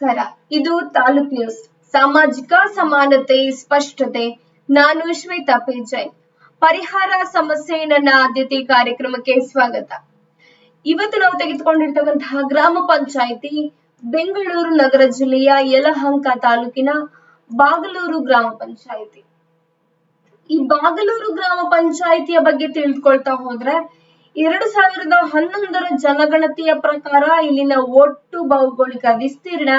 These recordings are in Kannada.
ನಮಸ್ಕಾರ. ಇದು ತಾಲೂಕ್ ನ್ಯೂಸ್. ಸಾಮಾಜಿಕ ಸಮಾನತೆ, ಸ್ಪಷ್ಟತೆ. ನಾನು ಶ್ವೇತಾ ಪೇಜಾಯ್. ಪರಿಹಾರ ಸಮಸ್ಯೆ ನನ್ನ ಆದ್ಯತೆ ಕಾರ್ಯಕ್ರಮಕ್ಕೆ ಸ್ವಾಗತ. ಇವತ್ತು ನಾವು ತೆಗೆದುಕೊಂಡಿರ್ತಕ್ಕಂತಹ ಗ್ರಾಮ ಪಂಚಾಯಿತಿ ಬೆಂಗಳೂರು ನಗರ ಜಿಲ್ಲೆಯ ಯಲಹಂಕ ತಾಲೂಕಿನ ಬಾಗಲೂರು ಗ್ರಾಮ ಪಂಚಾಯಿತಿ. ಈ ಬಾಗಲೂರು ಗ್ರಾಮ ಪಂಚಾಯಿತಿಯ ಬಗ್ಗೆ ತಿಳಿದುಕೊಳ್ತಾ ಹೋದ್ರೆ ಎರಡು ಸಾವಿರದ ಹನ್ನೊಂದರ ಜನಗಣತಿಯ ಪ್ರಕಾರ ಇಲ್ಲಿನ ಒಟ್ಟು ಭೌಗೋಳಿಕ ವಿಸ್ತೀರ್ಣ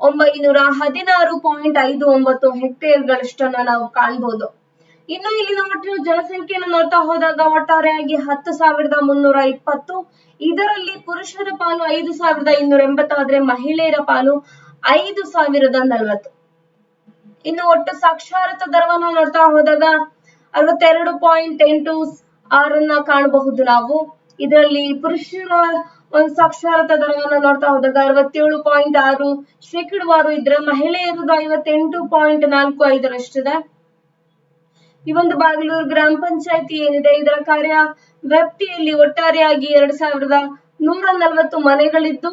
ಒಂಬೈನೂರ ಹದಿನಾರು ಪಾಯಿಂಟ್ ಐದು ಒಂಬತ್ತು ಹೆಕ್ಟೇರ್ಗಳಷ್ಟನ್ನ ನಾವು ಕಾಣಬಹುದು ಇನ್ನು ಇಲ್ಲಿನ ಒಟ್ಟು ಜನಸಂಖ್ಯೆಯನ್ನು ನೋಡ್ತಾ ಹೋದಾಗ ಒಟ್ಟಾರೆಯಾಗಿ ಹತ್ತು ಸಾವಿರದ ಮುನ್ನೂರ ಇಪ್ಪತ್ತು, ಇದರಲ್ಲಿ ಪುರುಷರ ಪಾಲು ಐದು ಸಾವಿರದ ಇನ್ನೂರ ಎಂಬತ್ತಾದ್ರೆ ಮಹಿಳೆಯರ ಪಾಲು ಐದು ಸಾವಿರದ ನಲವತ್ತು. ಇನ್ನು ಒಟ್ಟು ಸಾಕ್ಷರತಾ ದರವನ್ನು ನೋಡ್ತಾ ಹೋದಾಗ ಅರವತ್ತೆರಡು ಪಾಯಿಂಟ್ ಎಂಟು ಆರನ್ನ ಕಾಣಬಹುದು ನಾವು. ಇದರಲ್ಲಿ ಪುರುಷರ ಒಂದು ಸಾಕ್ಷರತಾ ದರವನ್ನ ನೋಡ್ತಾ ಹೋದಾಗ ಅರವತ್ತೇಳು ಪಾಯಿಂಟ್ ಆರು ಶೇಕಡವಾರು ಇದ್ರೆ ಮಹಿಳೆಯರದು ಐವತ್ತೆಂಟು ಪಾಯಿಂಟ್ ನಾಲ್ಕು ಐದರಷ್ಟಿದೆ. ಈ ಒಂದು ಬಾಗಲೂರು ಗ್ರಾಮ ಪಂಚಾಯತಿ ಏನಿದೆ? ಇದರ ಕಾರ್ಯ ವ್ಯಾಪ್ತಿಯಲ್ಲಿ ಒಟ್ಟಾರೆಯಾಗಿ ಎರಡ್ ಸಾವಿರದ ನೂರ ನಲವತ್ತು ಮನೆಗಳಿದ್ದು,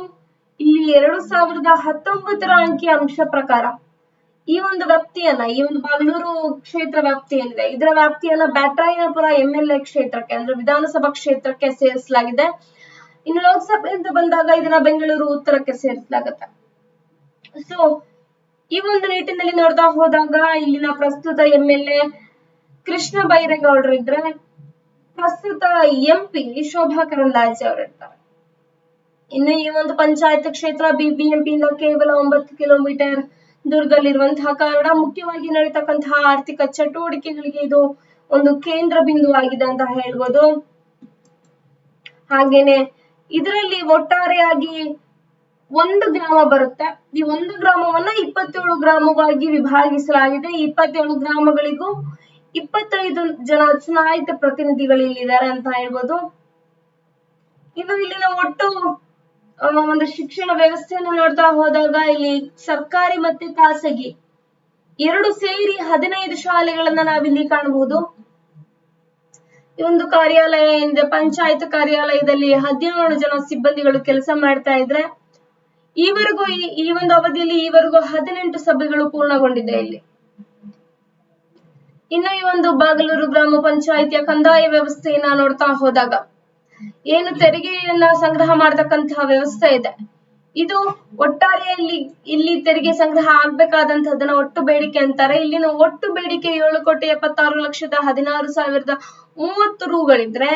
ಇಲ್ಲಿ ಎರಡು ಸಾವಿರದ ಹತ್ತೊಂಬತ್ತರ ಅಂಕಿ ಅಂಶ ಪ್ರಕಾರ ಈ ಒಂದು ವ್ಯಾಪ್ತಿಯನ್ನ ಈ ಒಂದು ಬಾಗಲೂರು ಕ್ಷೇತ್ರ ವ್ಯಾಪ್ತಿ ಏನಿದೆ, ಇದರ ವ್ಯಾಪ್ತಿಯನ್ನ ಬ್ಯಾಟರಾಯನಪುರ ಎಂ ಕ್ಷೇತ್ರಕ್ಕೆ, ಅಂದ್ರೆ ವಿಧಾನಸಭಾ ಕ್ಷೇತ್ರಕ್ಕೆ ಸೇರಿಸಲಾಗಿದೆ. ಇನ್ನು ಲೋಕಸಭೆ ಅಂತ ಬಂದಾಗ ಇದನ್ನ ಬೆಂಗಳೂರು ಉತ್ತರಕ್ಕೆ ಸೇರಿಸಲಾಗುತ್ತೆ. ಸೊ ಈ ಒಂದು ನಿಟ್ಟಿನಲ್ಲಿ ನೋಡ್ತಾ ಹೋದಾಗ ಇಲ್ಲಿನ ಪ್ರಸ್ತುತ ಎಂ ಎಲ್ ಎ ಕೃಷ್ಣ ಬೈರೇಗೌಡರು ಇದ್ರೆ ಪ್ರಸ್ತುತ ಎಂ ಪಿ ಶೋಭಾ ಕರಂದ್ಲಾಜೆ ಅವರು ಇರ್ತಾರೆ. ಇನ್ನು ಈ ಒಂದು ಪಂಚಾಯತ್ ಕ್ಷೇತ್ರ ಬಿಬಿಎಂಪಿಯಿಂದ ಕೇವಲ ಒಂಬತ್ತು ಕಿಲೋಮೀಟರ್ ದೂರದಲ್ಲಿರುವಂತಹ ಕಾರಣ ಮುಖ್ಯವಾಗಿ ನಡೀತಕ್ಕಂತಹ ಆರ್ಥಿಕ ಚಟುವಟಿಕೆಗಳಿಗೆ ಇದು ಒಂದು ಕೇಂದ್ರ ಬಿಂದುವಾಗಿದೆ ಅಂತ ಹೇಳ್ಬೋದು. ಹಾಗೇನೆ ಇದರಲ್ಲಿ ಒಟ್ಟಾರೆಯಾಗಿ ಒಂದು ಗ್ರಾಮ ಬರುತ್ತೆ. ಈ ಒಂದು ಗ್ರಾಮವನ್ನ ಇಪ್ಪತ್ತೇಳು ಗ್ರಾಮವಾಗಿ ವಿಭಾಗಿಸಲಾಗಿದೆ. ಇಪ್ಪತ್ತೇಳು ಗ್ರಾಮಗಳಿಗೂ ಇಪ್ಪತ್ತೈದು ಜನ ಚುನಾಯಿತ ಪ್ರತಿನಿಧಿಗಳು ಇಲ್ಲಿದ್ದಾರೆ ಅಂತ ಹೇಳ್ಬೋದು. ಇನ್ನು ಇಲ್ಲಿನ ಒಟ್ಟು ಒಂದು ಶಿಕ್ಷಣ ವ್ಯವಸ್ಥೆಯನ್ನು ನೋಡ್ತಾ ಹೋದಾಗ ಇಲ್ಲಿ ಸರ್ಕಾರಿ ಮತ್ತೆ ಖಾಸಗಿ ಎರಡು ಸೇರಿ ಹದಿನೈದು ಶಾಲೆಗಳನ್ನ ನಾವಿಲ್ಲಿ ಕಾಣಬಹುದು. ಈ ಒಂದು ಕಾರ್ಯಾಲಯ ಏನಿದೆ ಪಂಚಾಯತ್ ಕಾರ್ಯಾಲಯದಲ್ಲಿ ಹದಿನೇಳು ಜನ ಸಿಬ್ಬಂದಿಗಳು ಕೆಲಸ ಮಾಡ್ತಾ ಇದ್ರೆ ಈವರೆಗೂ ಈ ಒಂದು ಅವಧಿಯಲ್ಲಿ ಈವರೆಗೂ ಹದಿನೆಂಟು ಸಭೆಗಳು ಪೂರ್ಣಗೊಂಡಿದೆ ಇಲ್ಲಿ. ಇನ್ನು ಈ ಒಂದು ಬಾಗಲೂರು ಗ್ರಾಮ ಪಂಚಾಯಿತಿಯ ಕಂದಾಯ ವ್ಯವಸ್ಥೆಯನ್ನ ನೋಡ್ತಾ ಹೋದಾಗ ಏನು ತೆರಿಗೆಯನ್ನ ಸಂಗ್ರಹ ಮಾಡತಕ್ಕಂತಹ ವ್ಯವಸ್ಥೆ ಇದೆ. ಇದು ಒಟ್ಟಾರೆಯಲ್ಲಿ ಇಲ್ಲಿ ತೆರಿಗೆ ಸಂಗ್ರಹ ಆಗ್ಬೇಕಾದಂತಹದನ್ನ ಒಟ್ಟು ಬೇಡಿಕೆ ಅಂತಾರೆ. ಇಲ್ಲಿನ ಒಟ್ಟು ಬೇಡಿಕೆ ಏಳು ಕೋಟಿ ಎಪ್ಪತ್ತಾರು ಲಕ್ಷದ ಹದಿನಾರು ಸಾವಿರದ ಮೂವತ್ತು ರೂಗಳಿದ್ರೆ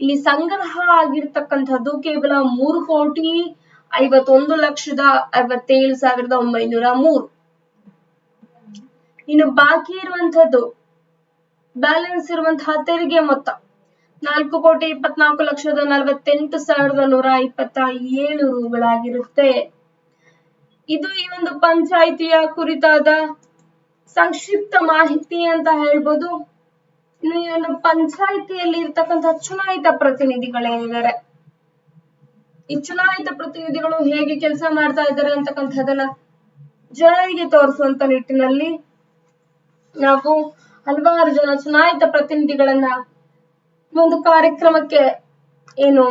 ಇಲ್ಲಿ ಸಂಗ್ರಹ ಆಗಿರ್ತಕ್ಕಂಥದ್ದು ಕೇವಲ ಮೂರು ಕೋಟಿ ಐವತ್ತೊಂದು ಲಕ್ಷದ ಐವತ್ತೇಳು ಸಾವಿರದ ಒಂಬೈನೂರ ಮೂರು. ಇನ್ನು ಬಾಕಿ ಇರುವಂತಹದ್ದು ಬ್ಯಾಲೆನ್ಸ್ ಇರುವಂತಹ ತೆರಿಗೆ ಮೊತ್ತ. ನಾಲ್ಕು ಕೋಟಿ ಇಪ್ಪತ್ನಾಲ್ಕು ಲಕ್ಷದ ನಲವತ್ತೆಂಟು ಸಾವಿರದ ನೂರ ಇಪ್ಪತ್ತ ಏಳು ರೂಗಳಾಗಿರುತ್ತೆ. ಇದು ಈ ಒಂದು ಪಂಚಾಯಿತಿಯ ಕುರಿತಾದ ಸಂಕ್ಷಿಪ್ತ ಮಾಹಿತಿ ಅಂತ ಹೇಳ್ಬೋದು. ಈ ಒಂದು ಪಂಚಾಯಿತಿಯಲ್ಲಿ ಇರ್ತಕ್ಕಂಥ ಚುನಾಯಿತ ಪ್ರತಿನಿಧಿಗಳೇನಿದ್ದಾರೆ ಈ ಚುನಾಯಿತ ಪ್ರತಿನಿಧಿಗಳು ಹೇಗೆ ಕೆಲಸ ಮಾಡ್ತಾ ಇದ್ದಾರೆ ಅಂತಕ್ಕಂಥದನ್ನ ಜನರಿಗೆ ತೋರಿಸುವಂತ ನಿಟ್ಟಿನಲ್ಲಿ ನಾವು ಹಲವಾರು ಜನ ಚುನಾಯಿತ ಪ್ರತಿನಿಧಿಗಳನ್ನ ಒಂದು ಕಾರ್ಯಕ್ರಮಕ್ಕೆ ಏನು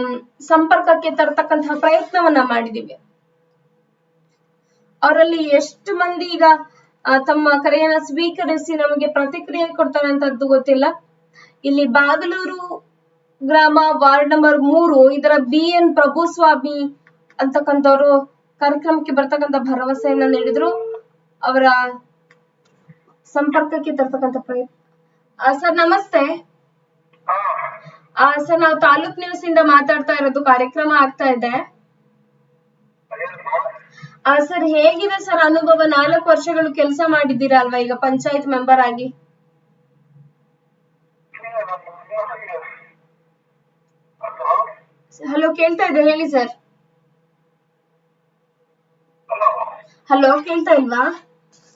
ಸಂಪರ್ಕಕ್ಕೆ ತರತಕ್ಕಂತಹ ಪ್ರಯತ್ನವನ್ನ ಮಾಡಿದೀವಿ. ಅವರಲ್ಲಿ ಎಷ್ಟು ಮಂದಿ ಈಗ ತಮ್ಮ ಕರೆಯನ್ನ ಸ್ವೀಕರಿಸಿ ನಮಗೆ ಪ್ರತಿಕ್ರಿಯೆ ಕೊಡ್ತಾರೆ ಅಂತದ್ದು ಗೊತ್ತಿಲ್ಲ. ಇಲ್ಲಿ ಬಾಗಲೂರು ಗ್ರಾಮ ವಾರ್ಡ್ ನಂಬರ್ ಮೂರು, ಇದರ ಬಿ ಎನ್ ಪ್ರಭುಸ್ವಾಮಿ ಅಂತಕ್ಕಂಥವ್ರು ಕಾರ್ಯಕ್ರಮಕ್ಕೆ ಬರ್ತಕ್ಕಂಥ ಭರವಸೆಯನ್ನ ನೀಡಿದ್ರು. ಅವರ ಸಂಪರ್ಕಕ್ಕೆ ತರ್ತಕ್ಕಂಥ ಪ್ರಯತ್ನ ಸರ್ ನಮಸ್ತೆ. ಸರ್, ನಾವು ತಾಲೂಕ್ ನ್ಯೂಸ್ ಇಂದ ಮಾತಾಡ್ತಾ ಇರೋದು ಕಾರ್ಯಕ್ರಮ ಆಗ್ತಾ ಇದೆ. ಸರ್, ಹೇಗಿದೆ ಸರ್ ಅನುಭವ? ನಾಲ್ಕು ವರ್ಷಗಳು ಕೆಲಸ ಮಾಡಿದ್ದೀರಾ ಅಲ್ವಾ? ಈಗ ಪಂಚಾಯತ್ ಮೆಂಬರ್ ಆಗಿ. ಹಲೋ ಕೇಳ್ತಾ ಇದೆ ಹೇಳಿ ಸರ್. ಹಲೋ ಕೇಳ್ತಾ ಇಲ್ವಾ?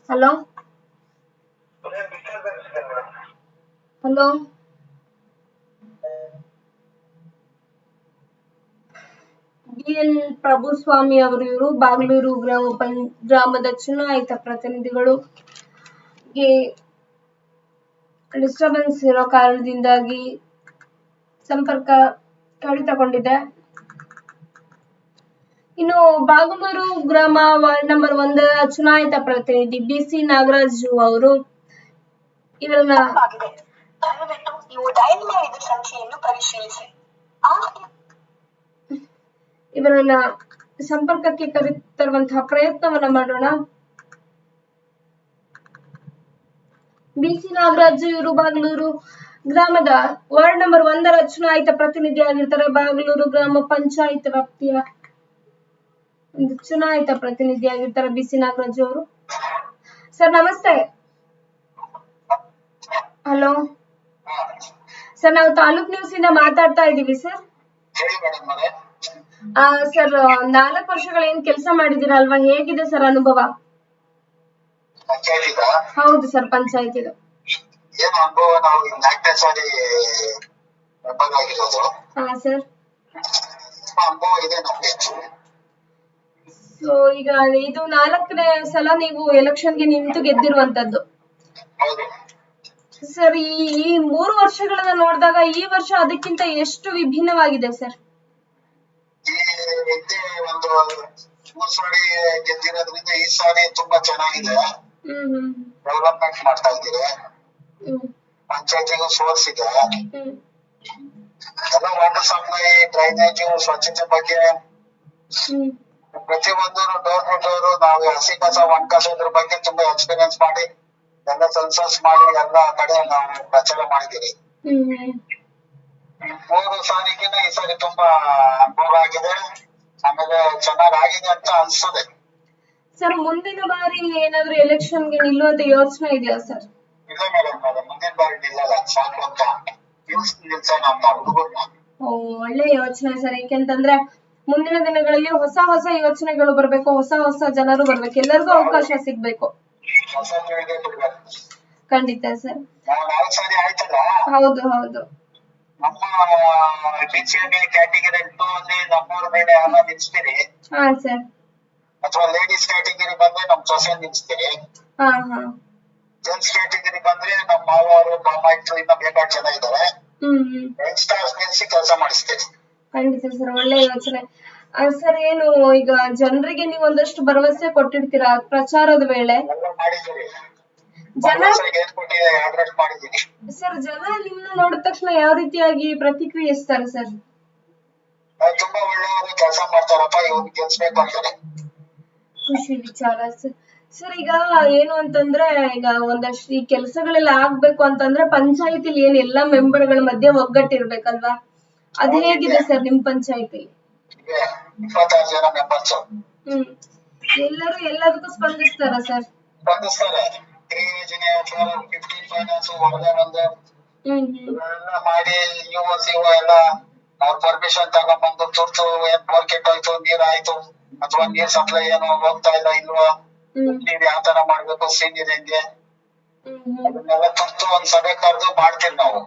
Hello hello B Prabhu Prabhuswamy ಅವರು ಇವರು ಬಾಗ್ಲೂರು ಗ್ರಾಮ ಪಂ, ಗ್ರಾಮದ ಚುನಾಯಿತ ಪ್ರತಿನಿಧಿಗಳು ಡಿಸ್ಟರ್ಬೆನ್ಸ್ ಇರೋ ಕಾರಣದಿಂದಾಗಿ ಸಂಪರ್ಕ ಕಡಿತಗೊಂಡಿದೆ. ಇನ್ನು ಬಾಗಲೂರು ಗ್ರಾಮ ನಂಬರ್ ಒಂದರ ಚುನಾಯಿತ ಪ್ರತಿನಿಧಿ ಬಿ ಸಿ ನಾಗರಾಜು ಅವರು ಇವರನ್ನ ದಯವಿಟ್ಟು ನೀವು ಮಾಡಿದ ಪರಿಶೀಲಿಸಿ. ಆ ಇವರನ್ನ ಸಂಪರ್ಕಕ್ಕೆ ಕರೆತರುವಂತಹ ಪ್ರಯತ್ನವನ್ನ ಮಾಡೋಣ. ಬಿಸಿ ನಾಗರಾಜ್ ನಾಗರಾಜು ಇವರು ಬಾಗಲೂರು ಗ್ರಾಮದ ವಾರ್ಡ್ ನಂಬರ್ ಒಂದರ ಚುನಾಯಿತ ಪ್ರತಿನಿಧಿ ಆಗಿರ್ತಾರೆ. ಬಾಗಲೂರು ಗ್ರಾಮ ಪಂಚಾಯತ್ ವ್ಯಾಪ್ತಿಯ ಒಂದು ಚುನಾಯಿತ ಪ್ರತಿನಿಧಿ ಆಗಿರ್ತಾರೆ ಬಿಸಿ ನಾಗರಾಜ್ ಅವರು. ಸರ್ ನಮಸ್ತೆ. ಹಲೋ ಸರ್ ನಾವು ತಾಲೂಕ್ ನ್ಯೂಸ್ ಇಂದ ಮಾತಾಡ್ತಾ ಇದ್ದೀವಿ ಸರ್ ಸರ್ ನಾಲ್ಕು ವರ್ಷಗಳ ಏನ್ ಕೆಲಸ ಮಾಡಿದಿರಾ ಅಲ್ವಾ? ಹೇಗಿದೆ ಸರ್ ಅನುಭವ? ಹೌದು ಸರ್ ಪಂಚಾಯತ್ ಇದು ಏನು ಅನುಭವ? ನಾವು ಈಗ ನಾಲ್ಕನೇ ಸಾರಿ ಮೆಂಬರ್ ಆಗಿರೋದು ಹಾ ಸರ್. ಅನುಭವ ಇದೆ ನಮ್ಗೆ. ಸೊ ಈಗ ಇದು ನಾಲ್ಕನೇ ಸಲ ನೀವು ಎಲೆಕ್ಷನ್ಗೆ ನಿಂತು ಗೆದ್ದಿರುವಂತದ್ದು. ಸರ್ ಈ ಮೂರು ವರ್ಷಗಳನ್ನ ನೋಡಿದಾಗ ಈ ವರ್ಷ ಅದಕ್ಕಿಂತ ಎಷ್ಟು ವಿಭಿನ್ನವಾಗಿದೆ ಸರ್? ಹಿಂದೆ ಒಂದು ಮೂರ್ ಸಾರಿ ಗೆದ್ದಿರೋದ್ರಿಂದ ಈ ಸಾರಿ ತುಂಬಾ ಚೆನ್ನಾಗಿದೆ. ಡೆವಲಪ್ಮೆಂಟ್ ಮಾಡ್ತಾ ಇದ್ದೀರಿ. ಪಂಚಾಯತಿಗೂ ಸೋರ್ಸ್ ಇದೆ ಎಲ್ಲ ವಾಟರ್ ಸಪ್ಲೈ ಡ್ರೈನೇಜ್ ಸ್ವಚ್ಛತೆ ಬಗ್ಗೆ ಪ್ರತಿ ಪ್ರತಿಯೊಂದು ಡೋರ್ ಟು ಡೋರ್ ನಾವು ಹಸಿ ಕಸ ಒಣ ಕಸದ್ರ ಬಗ್ಗೆ ತುಂಬಾ ಎಕ್ಸ್ಪೀರಿಯನ್ಸ್ ಮಾಡಿ ಎಲ್ಲ ಸೆನ್ಸಸ್ ಮಾಡಿ ಎಲ್ಲ ಕಡೆ ನಾವು ಪ್ರಚಾರ ಮಾಡಿದ್ದೀವಿ ಹ್ಮ್ ಮೂರು ಸಾರಿಗಿನ ಈ ಸಾರಿ ತುಂಬಾ ಅನುಭವ ಆಗಿದೆ ಆಮೇಲೆ ಚೆನ್ನಾಗ್ ಆಗಿದೆ ಅಂತ ಅನ್ಸ್ತದೆ ಸರ್ ಮುಂದಿನ ಬಾರಿ ಏನಾದ್ರು ಎಲೆಕ್ಷನ್ಗೆ ನಿಲ್ಲುವಂತ ಯೋಚನೆ ಇದೆಯಾ ಸರ್ ಇಲ್ಲ ಮೇಡಮ್ ಮುಂದಿನ ಬಾರಿ ನಿಲ್ಲಲ್ಲ. ಸಾಕು ಅಂತ ನಿಲ್ಸ್ ನಿಲ್ಸೋಣ ಅಂತ ಒಳ್ಳೆ ಯೋಚನೆ ಸರ್ ಏಕೆಂತಂದ್ರೆ ಮುಂದಿನ ದಿನಗಳಲ್ಲಿ ಹೊಸ ಹೊಸ ಯೋಚನೆಗಳು ಬರ್ಬೇಕು ಹೊಸ ಹೊಸ ಜನರು ಬರ್ಬೇಕು ಎಲ್ಲರಿಗೂ ಅವಕಾಶ ಸಿಗ್ಬೇಕು. ಖಂಡಿತ ಸರ್ ಹೌದು ಹೌದು. ನಮ್ಮ ಬಿಸಿಎಂಎ ಕ್ಯಾಟಗರಿ ಟೂ ಅಲ್ಲಿ ನಮ್ಮೂರ ಮೇಲೆ ಯಾರನ್ನ ನಿಲ್ಸ್ತೀರಿ. ಹಾ ಸರ್ ಅಥವಾ ಲೇಡೀಸ್ ಕ್ಯಾಟಗರಿ ಬಂದ್ರೆ ನಮ್ ಸೊಸೆ ನಿಲ್ಸ್ತೀರಿ. ಹಾ ಹಾ. ಜೆಂಟ್ಸ್ ಕ್ಯಾಟಗಿರಿ ಬಂದ್ರೆ ನಮ್ಮ ಮಾವರು ಬಾಮಾಯ್ತು ಇನ್ನ ಬೇಕಾದ ಜನ ಇದಾರೆ. ಯಂಗ್ಸ್ಟರ್ಸ್ ನಿಲ್ಸಿ ಕೆಲಸ ಮಾಡಿಸ್ತೀವಿ ಖಂಡಿತ ಸರ್ ಒಳ್ಳೆ ಯೋಚನೆ. ಸರ್ ಏನು ಈಗ ಜನರಿಗೆ ನೀವು ಒಂದಷ್ಟು ಭರವಸೆ ಕೊಟ್ಟಿರ್ತೀರಾ ಪ್ರಚಾರದ ವೇಳೆ? ಎಲ್ಲ ಮಾಡಿದ್ದೀವಿ ಜನ ಸರ್ ಜನ ನಿಮ್ನ ನೋಡಿದ ತಕ್ಷಣ ಯಾವ ರೀತಿಯಾಗಿ ಪ್ರತಿಕ್ರಿಯಿಸ್ತಾರೆ ಸರ್ ತುಂಬಾ ಒಳ್ಳೆಯವರು ಕೆಲಸ ಮಾಡ್ತಾರಪ್ಪ ಇವ್ರು ಗೆಲ್ಸ್ಬೇಕು ಅಂತಾರೆ ಖುಷಿ ವಿಚಾರ ಸರ್ ಸರ್ ಈಗ ಏನು ಅಂತಂದ್ರೆ ಈಗ ಒಂದಷ್ಟು ಈ ಕೆಲಸಗಳೆಲ್ಲ ಆಗ್ಬೇಕು ಅಂತಂದ್ರೆ ಪಂಚಾಯತಿಲಿ ಏನ್ ಎಲ್ಲಾ ಮೆಂಬರ್ಗಳ ಮಧ್ಯೆ ಒಗ್ಗಟ್ಟಿರ್ಬೇಕಲ್ವಾ? ಅದ್ ಹೇಗಿದೆ ಸರ್ ನಿಮ್ ಪಂಚಾಯತಿ? ಹ್ಮ್. ಎಲ್ಲರೂ ಎಲ್ಲದಕ್ಕೂ ಸ್ಪಂದಿಸ್ತಾರ ಸರ್ ಸ್ಪಂದಿಸ್ತಾರೆ. ಯೋಜನೆ ಅಥವಾ ಫಿಫ್ಟೀನ್ ಫೈನಾನ್ಸ್ ಹ್ಮ್. ಇವೆಲ್ಲ ಮಾಡಿ ಯು ಸಿ ಎಲ್ಲ ಅವ್ರ ಪರ್ಮಿಷನ್ ತಗೊಂಡ್ಬಂದು ತುರ್ತು ಏನ್ ಬೋರ್ ಕೆಟ್ಟೋಯ್ತು ನೀರ್ ಆಯ್ತು. ಅಥವಾ ನೀರ್ ಸಪ್ಲೈ ಏನೋ ಹೋಗ್ತಾ ಇಲ್ಲ ಇಲ್ವಾ? ನೀವ್ ಯಾವ ತರ ಮಾಡ್ಬೇಕು ಸೀನಿಯರ್ ಹೆಂಗೆ? ಹ್ಮ್. ಹ್ಮ್ ಅದನ್ನೆಲ್ಲ ತುರ್ತು ಒಂದ್ ಸಭೆ ಕರೆದು ಮಾಡ್ತೀವಿ ನಾವು.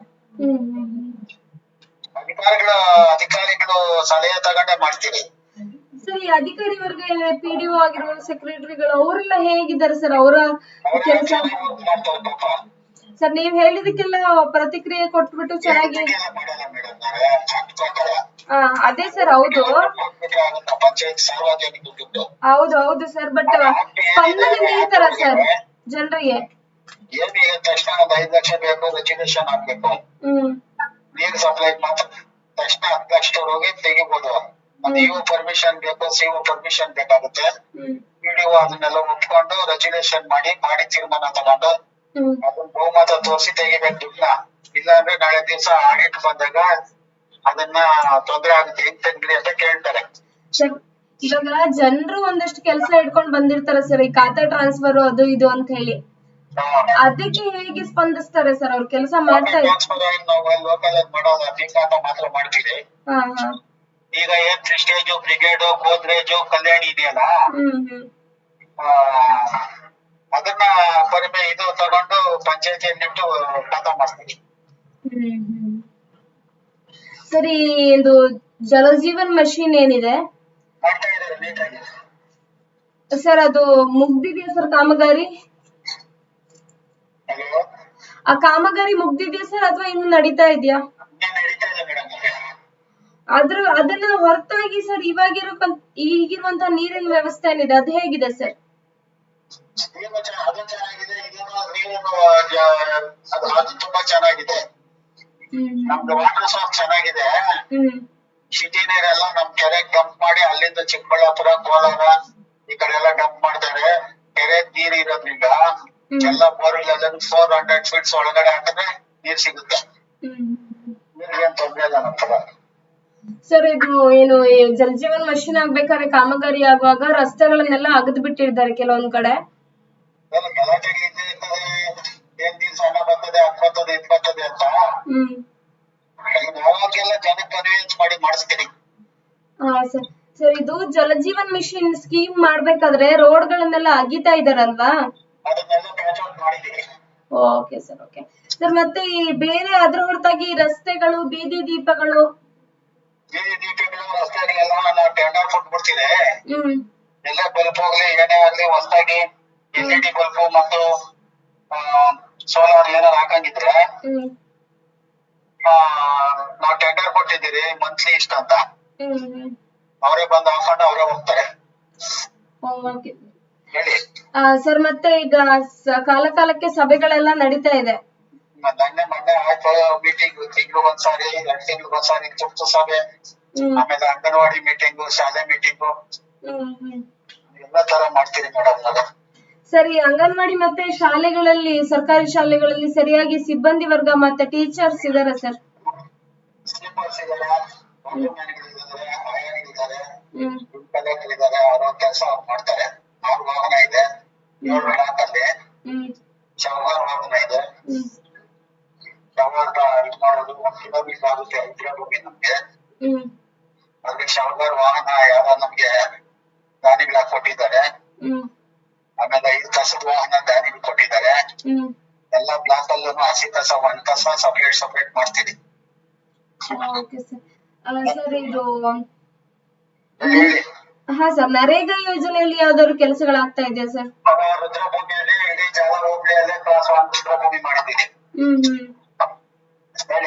ಅಧಿಕಾರಿಗಳ ಅಧಿಕಾರಿಗಳು ಸಲಹೆ ತಗೊಂಡೇ ಮಾಡ್ತೀವಿ. ಸರ್ ಅಧಿಕಾರಿ ವರ್ಗ ಪಿ ಡಿ ಆಗಿರ್ಬೋದು ಸೆಕ್ರೆಟರಿಗಳು ಅವರೆಲ್ಲ ಹೇಗಿದ್ದಾರೆ ಸರ್? ಅವರ ಕೆಲಸ? ಸರ್, ನೀವ್ ಹೇಳಿದಕ್ಕೆಲ್ಲ ಪ್ರತಿಕ್ರಿಯೆ ಕೊಟ್ಬಿಟ್ಟು ಚೆನ್ನಾಗಿ ಅದೇ ಸರ್, ಹೌದು. ಹೌದು ಹೌದು ಸರ್ ಬಟ್ ಸ್ಪಂದನೆ ನೀಡ್ತಾರ ಸರ್, ಜನರಿಗೆ. ಒಂದ್ ಹ್ಮ್. ನೀರ್ ಸಪ್ಲೈ ಮಾತ್ರ. ತಕ್ಷಣ ಹತ್ತು ಲಕ್ಷ ಹೋಗಿ ತೆಗಿಬೋದು. ಅದು ಇವು ಪರ್ಮಿಷನ್ ಬೇಕು ಸಿ ಪರ್ಮಿಷನ್ ಬೇಕಾಗುತ್ತೆ. ಹ್ಮ್. ಅದನ್ನೆಲ್ಲ ಒಪ್ಕೊಂಡು ರೆಜಿಸ್ಟ್ರೇಷನ್ ಮಾಡಿ ಮಾಡಿ ತೀರ್ಮಾನ ತಗೊಂಡು ಅದನ್ನ ಬಹುಮತ ತೋರಿಸಿ ತೆಗಿಬೇಕು ದುಡ್ಡನ್ನ ಇಲ್ಲ ಅಂದ್ರೆ ನಾಳೆ ದಿವಸ ಆಡಿಟ್ ಬಂದಾಗ ಅದನ್ನ ತೊಂದ್ರೆ ಆಗುತ್ತೆ ಹೆಂಗ್ ತೆಗ್ದ್ರಿ ಅಂತ ಕೇಳ್ತಾರೆ. ಸರ್ ಇವಾಗ ಜನರು ಒಂದಷ್ಟು ಕೆಲಸ ಇಟ್ಕೊಂಡ್ ಬಂದಿರ್ತಾರೆ ಸರ್ ಈ ಖಾತೆ ಟ್ರಾನ್ಸ್ಫರ್ ಅದು ಇದು ಅಂತ ಹೇಳಿ. ಅದಕ್ಕೆ ಹೇಗೆ ಸ್ಪಂದಿಸ್ತಾರೆ ಸರ್ ಅವ್ರ? ಕೆಲಸ ಮಾಡ್ತಾ ಇದ್ದಾರೆ ಈಗ ಏನ್ ಪ್ರಿಸ್ಟೇಜು ಬ್ರಿಗೇಡ್ ಗೋದ್ರೇಜು ಕಲ್ಯಾಣಿ ಇದೆಯಲ್ಲ? ಆ, ಅದನ್ನ ಪರಿಮೆ ಇದು ತಗೊಂಡು ಪಂಚಾಯಿತಿ ಖಾತಾ ಮಾಡ್ತೀವಿ. ಸರಿ ಇದು ಜಲಜೀವನ್ ಮಷೀನ್ ಏನಿದೆ? ಮಾಡ್ತಾ ಇದ್ದಾರೆ ನೀಟಾಗಿ ಸರ್ ಅದು ಮುಗ್ದಿದೆಯಾ ಸರ್ ಕಾಮಗಾರಿ? ಆ ಕಾಮಗಾರಿ ಮುಗ್ದಿದೆಯಾ ಸರ್ ಅಥವಾ ಇನ್ನು ನಡೀತಾ ಇದೆಯಾ? ಏನ್ ನಡೀತಾ ಇದೆ ಮೇಡಮ್ ಅದ್ರ ಅದನ್ನ ಹೊರತಾಗಿ ಸರ್ ಇವಾಗಿರೋ ಈಗಿರುವಂತ ನೀರಿನ ವ್ಯವಸ್ಥೆ ಏನಿದೆ ಅದು ಹೇಗಿದೆ ಸರ್ ಅದು ಚೆನ್ನಾಗಿದೆ ನೀರು ಅದು ಅದು ತುಂಬಾ ಚೆನ್ನಾಗಿದೆ. ನಮ್ದು ವಾಟರ್ ಸೋರ್ಸ್ ಚೆನ್ನಾಗಿದೆ ಸಿಟಿ ನೀರೆಲ್ಲ ನಮ್ ಕೆರೆ ಡಂಪ್ ಮಾಡಿ ಅಲ್ಲಿಂದ ಚಿಕ್ಕಬಳ್ಳಾಪುರ ಕೋಲಾರ ಈ ಕಡೆ ಎಲ್ಲ ಡಂಪ್ ಮಾಡ್ತಾರೆ. ಕೆರೆ ನೀರ್ ಇರೋದ್ರಿಂದ. ಎಲ್ಲ ಬೋರ್ವೆಲ್ ಫೋರ್ ಹಂಡ್ರೆಡ್ ಫೀಟ್ಸ್ ಒಳಗಡೆ ಹಾಕಿದ್ರೆ ನೀರ್ ಸಿಗುತ್ತೆ. ನೀರ್ಗೇನ್ ತೊಂದ್ರೆ ಇಲ್ಲ ನಮ್ ಕಡೆ ಸರ್ ಇದು ಏನು ಜಲ್ ಜೀವನ್ ಮಷಿನ್ ಆಗ್ಬೇಕಾದ್ರೆ ಕಾಮಗಾರಿ ಆಗುವಾಗ ರಸ್ತೆಗಳನ್ನೆಲ್ಲ ಅಗದು ಬಿಟ್ಟಿದ್ದಾರೆ ಕೆಲವೊಂದ್ ಕಡೆ. ಇದ್ ಸರ್ ಸರ್ ಇದು ಜಲಜೀವನ್ ಮಿಷನ್ ಸ್ಕೀಮ್ ಮಾಡ್ಬೇಕಾದ್ರೆ ರೋಡ್ ಗಳನ್ನೆಲ್ಲ ಅಗಿತಾ ಇದಾರಲ್ವಾ ಓಕೆ ಸರ್ ಓಕೆ ಸರ್ ಮತ್ತೆ ಈ ಬೇರೆ ಅದ್ರ ಹೊರತಾಗಿ ರಸ್ತೆಗಳು ಬೀದಿ ದೀಪಗಳು ರಸ್ತೆಗಳಿಗೆಲ್ಲ ನಾವು ಟೆಂಡರ್ ಕೊಟ್ಬಿಡ್ತೀವಿ ಹ್ಮ್. ಎಲ್ಲ ಬಲ್ಬ್ ಹೋಗ್ಲಿ ಏನೇ ಆಗ್ಲಿ ಹೊಸದಾಗಿ ಎಲ್ ಇ ಡಿ ಬಲ್ಬ್ ಮತ್ತು ಸೋಲಾರ್ ಏನಾರು ಹಾಕಂಗಿದ್ರೆ ನಾವು ಟೆಂಡರ್ ಕೊಟ್ಟಿದ್ದೀರಿ ಮಂತ್ಲಿ ಇಷ್ಟ ಅಂತ. ಅವರೇ ಬಂದು ಹಾಕೊಂಡು ಅವರೇ ಹೋಗ್ತಾರೆ. ಹೇಳಿ. ಸರ್ ಮತ್ತೆ ಈಗ ಕಾಲ ಕಾಲಕ್ಕೆ ಸಭೆಗಳೆಲ್ಲ ನಡೀತಾ ಇದೆ. ಮೊನ್ನೆ ಮೊನ್ನೆ ಆಯ್ತು ಮೀಟಿಂಗ್ ತಿಂಗ್ಳಿಗೊಂದ್ಸಾರಿ ಎರಡ್ ತಿಂಗ್ಳಿಗೊಂದ್ಸಾರಿ ತುರ್ತು ಸಭೆ. ಆಮೇಲೆ ಅಂಗನವಾಡಿ ಮೀಟಿಂಗು ಶಾಲೆ ಮೀಟಿಂಗು ಎಲ್ಲ ತರ ಮಾಡ್ತೀವಿ ಮೇಡಮ್ ನಾವು ಸರಿ ಅಂಗನವಾಡಿ ಮತ್ತೆ ಶಾಲೆಗಳಲ್ಲಿ ಸರ್ಕಾರಿ ಶಾಲೆಗಳಲ್ಲಿ ಸರಿಯಾಗಿ ಸಿಬ್ಬಂದಿ ವರ್ಗ ಮತ್ತೆ ಟೀಚರ್ಸ್ ಇದಾರ ಸರ್? ಕೆಲಸ ಮಾಡ್ತಾರೆ. ಅವ್ರ ವಾಹನ ಇದೆ ಏಳು ಶವಗಾರ್ ವಾಹನ ಇದೆ. ಇದು ಮಾಡೋದು ಆಗುತ್ತೆ ನಮ್ಗೆ. ಶವಗಾರ್ ವಾಹನ ನಮ್ಗೆ ದಾನಿಗಳ ಕೊಟ್ಟಿದ್ದಾರೆ. ಆಮೇಲೆ ಐದು ಕಸದ ವಾಹನ ದಾನಿಗಳು ಕೊಟ್ಟಿದ್ದಾರೆ. ಎಲ್ಲಾ ಬ್ಲಾಕ್ ಅಲ್ಲೂ ಹಸಿ ಕಸ ಒಂದ್ ಕಸ ಸಪ್ರೇಟ್ ಸಪರೇಟ್ ಮಾಡ್ತೀನಿ. ಸರ್ ಇದು ಹಾ ಸರ್ ನರೇಗಾ ಯೋಜನೆಯಲ್ಲಿ ಯಾವ್ದಾದ್ರು ಕೆಲಸಗಳಾಗ್ತಾ ಇದೆಯಾ ಸರ್ ರುದ್ರಭೂಮಿಯಲ್ಲಿ ಇಡೀ ಜಾಲ ಹೋಬಳಿಯಲ್ಲೇ ಕ್ಲಾಸ್ ಒನ್ ರುದ್ರಭೂಮಿ ಮಾಡಿದ್ದೀನಿ ಹ್ಮ್ ಹ್ಮ್ ಹೇಳಿ ಅಲ್ಲ ಸರ್